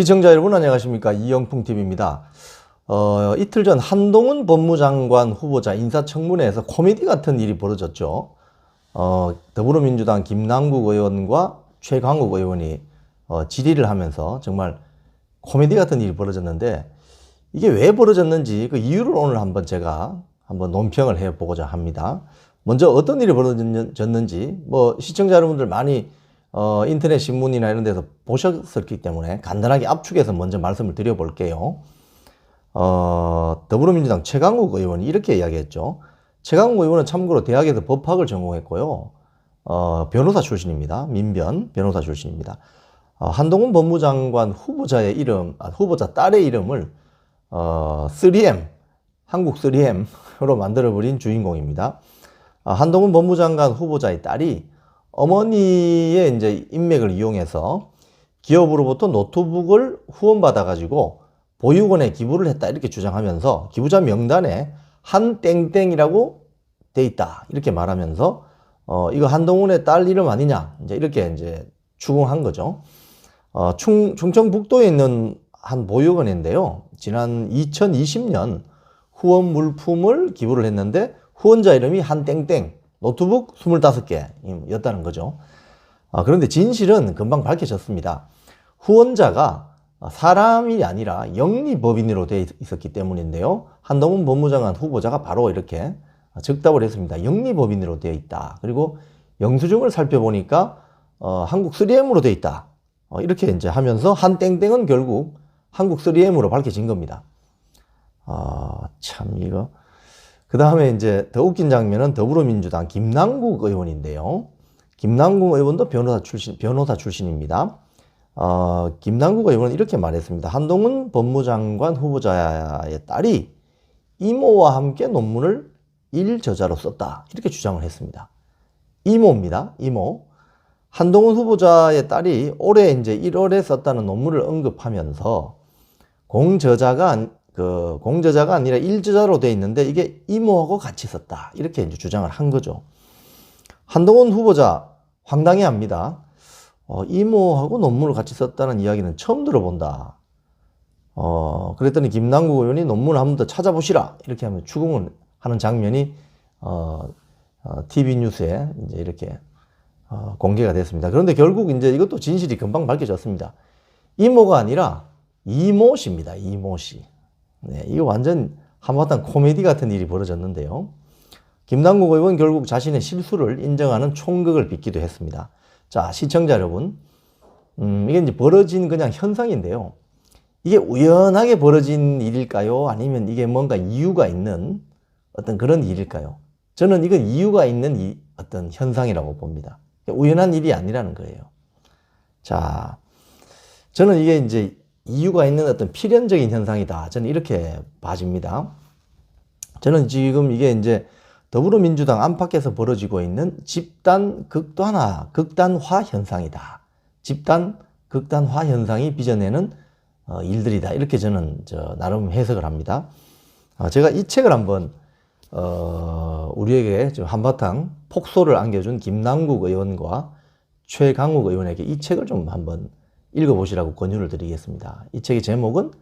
시청자 여러분 안녕하십니까 이영풍 TV입니다. 어, 이틀 전 한동훈 법무장관 후보자 인사청문회에서 코미디 같은 일이 벌어졌죠. 어, 더불어민주당 김남국 의원과 최강욱 의원이 어, 질의를 하면서 정말 코미디 같은 일이 벌어졌는데 이게 왜 벌어졌는지 그 이유를 오늘 한번 제가 한번 논평을 해보고자 합니다. 먼저 어떤 일이 벌어졌는지 뭐 시청자 여러분들 많이 어, 인터넷 신문이나 이런 데서 보셨었기 때문에 간단하게 압축해서 먼저 말씀을 드려볼게요. 어, 더불어민주당 최강욱 의원이 이렇게 이야기했죠. 최강욱 의원은 참고로 대학에서 법학을 전공했고요. 어, 변호사 출신입니다. 민변 변호사 출신입니다. 어, 한동훈 법무장관 후보자의 이름, 아, 후보자 딸의 이름을 어, 3M, 한국 3M으로 만들어버린 주인공입니다. 아, 한동훈 법무장관 후보자의 딸이 어머니의 이제 인맥을 이용해서 기업으로부터 노트북을 후원받아가지고 보육원에 기부를 했다 이렇게 주장하면서 기부자 명단에 한 땡땡이라고 돼 있다 이렇게 말하면서 어 이거 한동훈의 딸 이름 아니냐 이제 이렇게 이제 추궁한 거죠. 어 충, 충청북도에 있는 한 보육원인데요. 지난 2020년 후원 물품을 기부를 했는데 후원자 이름이 한 땡땡 노트북 25개였다는 거죠. 아, 그런데 진실은 금방 밝혀졌습니다. 후원자가 사람이 아니라 영리법인으로 되어 있었기 때문인데요. 한동훈 법무장관 후보자가 바로 이렇게 즉답을 했습니다. 영리법인으로 되어 있다. 그리고 영수증을 살펴보니까 어, 한국 3M으로 되어 있다. 어, 이렇게 이제 하면서 한 땡땡은 결국 한국 3M으로 밝혀진 겁니다. 아, 참 이거 그 다음에 이제 더 웃긴 장면은 더불어민주당 김남국 의원인데요. 김남국 의원도 변호사 출신, 변호사 출신입니다. 어, 김남국 의원은 이렇게 말했습니다. 한동훈 법무장관 후보자의 딸이 이모와 함께 논문을 일저자로 썼다. 이렇게 주장을 했습니다. 이모입니다. 이모. 한동훈 후보자의 딸이 올해 이제 1월에 썼다는 논문을 언급하면서 공저자가 그 공저자가 아니라 일저자로 돼 있는데 이게 이모하고 같이 썼다. 이렇게 이제 주장을 한 거죠. 한동훈 후보자 황당해 합니다. 어, 이모하고 논문을 같이 썼다는 이야기는 처음 들어본다. 어, 그랬더니 김남국 의원이 논문을 한 번 더 찾아보시라. 이렇게 하면 추궁을 하는 장면이, 어, 어, TV 뉴스에 이제 이렇게, 어, 공개가 됐습니다. 그런데 결국 이제 이것도 진실이 금방 밝혀졌습니다. 이모가 아니라 이모 씨입니다. 이모 씨. 네, 이거 완전 한바탕 코미디 같은 일이 벌어졌는데요. 김남국 의원 결국 자신의 실수를 인정하는 총극을 빚기도 했습니다. 자, 시청자 여러분. 음, 이게 이제 벌어진 그냥 현상인데요. 이게 우연하게 벌어진 일일까요? 아니면 이게 뭔가 이유가 있는 어떤 그런 일일까요? 저는 이건 이유가 있는 이 어떤 현상이라고 봅니다. 우연한 일이 아니라는 거예요. 자, 저는 이게 이제 이유가 있는 어떤 필연적인 현상이다. 저는 이렇게 봐집니다. 저는 지금 이게 이제 더불어민주당 안팎에서 벌어지고 있는 집단 극단화, 극단화 현상이다. 집단 극단화 현상이 빚어내는 어, 일들이다. 이렇게 저는 저 나름 해석을 합니다. 어, 제가 이 책을 한번 어, 우리에게 좀 한바탕 폭소를 안겨준 김남국 의원과 최강욱 의원에게 이 책을 좀 한번 읽어보시라고 권유를 드리겠습니다. 이 책의 제목은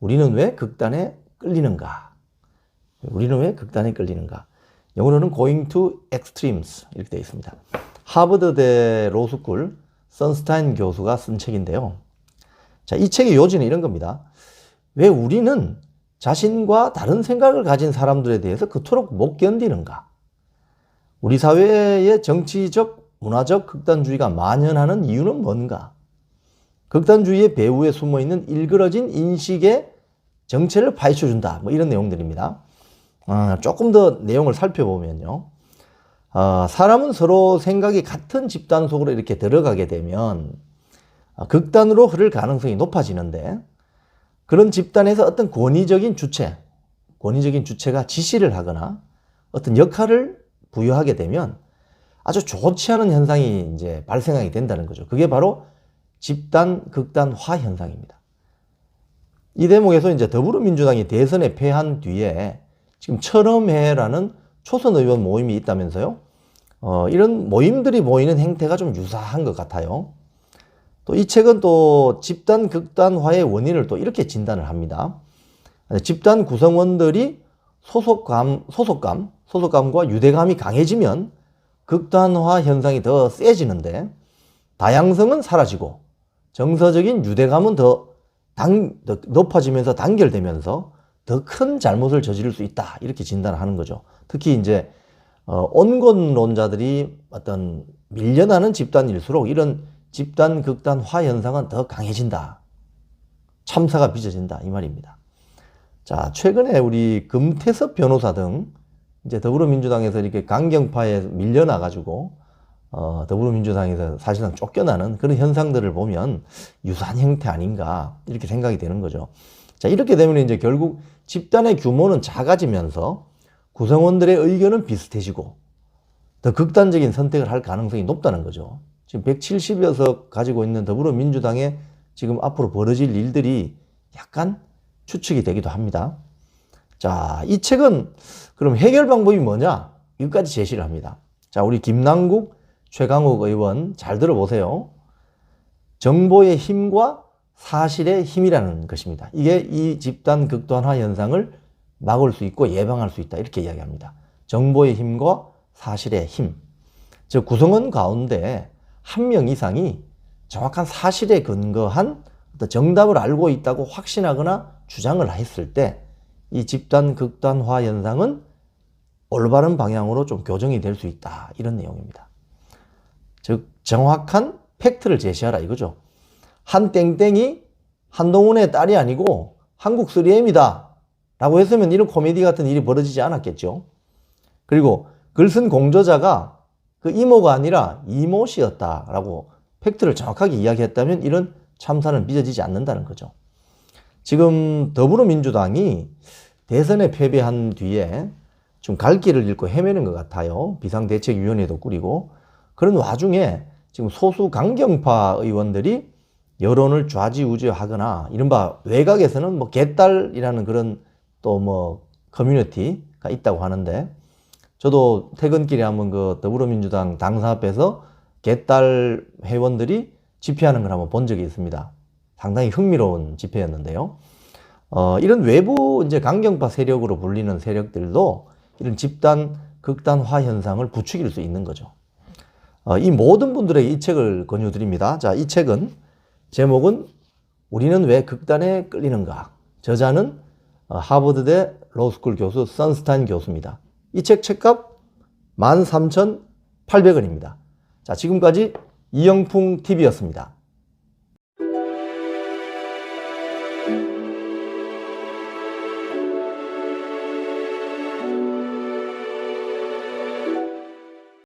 우리는 왜 극단에 끌리는가? 우리는 왜 극단에 끌리는가? 영어로는 Going to Extremes 이렇게 되어 있습니다. 하버드대 로스쿨 선스타인 교수가 쓴 책인데요. 자, 이 책의 요지는 이런 겁니다. 왜 우리는 자신과 다른 생각을 가진 사람들에 대해서 그토록 못 견디는가? 우리 사회의 정치적, 문화적 극단주의가 만연하는 이유는 뭔가? 극단주의의 배후에 숨어 있는 일그러진 인식의 정체를 파헤쳐준다. 뭐 이런 내용들입니다. 어, 조금 더 내용을 살펴보면요. 어, 사람은 서로 생각이 같은 집단 속으로 이렇게 들어가게 되면 어, 극단으로 흐를 가능성이 높아지는데 그런 집단에서 어떤 권위적인 주체, 권위적인 주체가 지시를 하거나 어떤 역할을 부여하게 되면 아주 좋지 않은 현상이 이제 발생하게 된다는 거죠. 그게 바로 집단 극단화 현상입니다. 이 대목에서 이제 더불어민주당이 대선에 패한 뒤에 지금 철험회라는 초선 의원 모임이 있다면서요. 어, 이런 모임들이 보이는 행태가 좀 유사한 것 같아요. 또 이 책은 또 집단 극단화의 원인을 또 이렇게 진단을 합니다. 집단 구성원들이 소속감, 소속감, 소속감과 유대감이 강해지면 극단화 현상이 더 세지는데 다양성은 사라지고 정서적인 유대감은 더, 당, 더 높아지면서 단결되면서 더 큰 잘못을 저지를 수 있다. 이렇게 진단하는 거죠. 특히 이제 어, 온건론자들이 어떤 밀려나는 집단일수록 이런 집단 극단화 현상은 더 강해진다. 참사가 빚어진다. 이 말입니다. 자, 최근에 우리 금태섭 변호사 등 이제 더불어민주당에서 이렇게 강경파에 밀려나 가지고 어, 더불어민주당에서 사실상 쫓겨나는 그런 현상들을 보면 유사한 형태 아닌가 이렇게 생각이 되는 거죠. 자, 이렇게 되면 이제 결국 집단의 규모는 작아지면서 구성원들의 의견은 비슷해지고 더 극단적인 선택을 할 가능성이 높다는 거죠. 지금 170여석 가지고 있는 더불어민주당에 지금 앞으로 벌어질 일들이 약간 추측이 되기도 합니다. 자, 이 책은 그럼 해결 방법이 뭐냐? 이것까지 제시를 합니다. 자, 우리 김남국, 최강욱 의원 잘 들어보세요. 정보의 힘과 사실의 힘이라는 것입니다. 이게 이 집단 극단화 현상을 막을 수 있고 예방할 수 있다. 이렇게 이야기합니다. 정보의 힘과 사실의 힘. 즉, 구성원 가운데 한 명 이상이 정확한 사실에 근거한 정답을 알고 있다고 확신하거나 주장을 했을 때 이 집단 극단화 현상은 올바른 방향으로 좀 교정이 될 수 있다. 이런 내용입니다. 즉, 정확한 팩트를 제시하라 이거죠. 한 땡땡이 한동훈의 딸이 아니고 한국 3M이다. 라고 했으면 이런 코미디 같은 일이 벌어지지 않았겠죠. 그리고 글 쓴 공저자가 그 이모가 아니라 이모 씨였다. 라고 팩트를 정확하게 이야기했다면 이런 참사는 빚어지지 않는다는 거죠. 지금 더불어민주당이 대선에 패배한 뒤에 좀 갈 길을 잃고 헤매는 것 같아요. 비상대책위원회도 꾸리고. 그런 와중에 지금 소수 강경파 의원들이 여론을 좌지우지하거나 이른바 외곽에서는 뭐 개딸이라는 그런 또 뭐 커뮤니티가 있다고 하는데 저도 퇴근길에 한번 그 더불어민주당 당사 앞에서 개딸 회원들이 집회하는 걸 한번 본 적이 있습니다. 상당히 흥미로운 집회였는데요. 어, 이런 외부 이제 강경파 세력으로 불리는 세력들도 이런 집단 극단화 현상을 부추길 수 있는 거죠. 어, 이 모든 분들에게 이 책을 권유드립니다. 자, 이 책은 제목은 우리는 왜 극단에 끌리는가? 저자는 어, 하버드대 로스쿨 교수 선스탄 교수입니다. 이 책 책값 13,800원입니다. 자, 지금까지 이영풍 TV였습니다.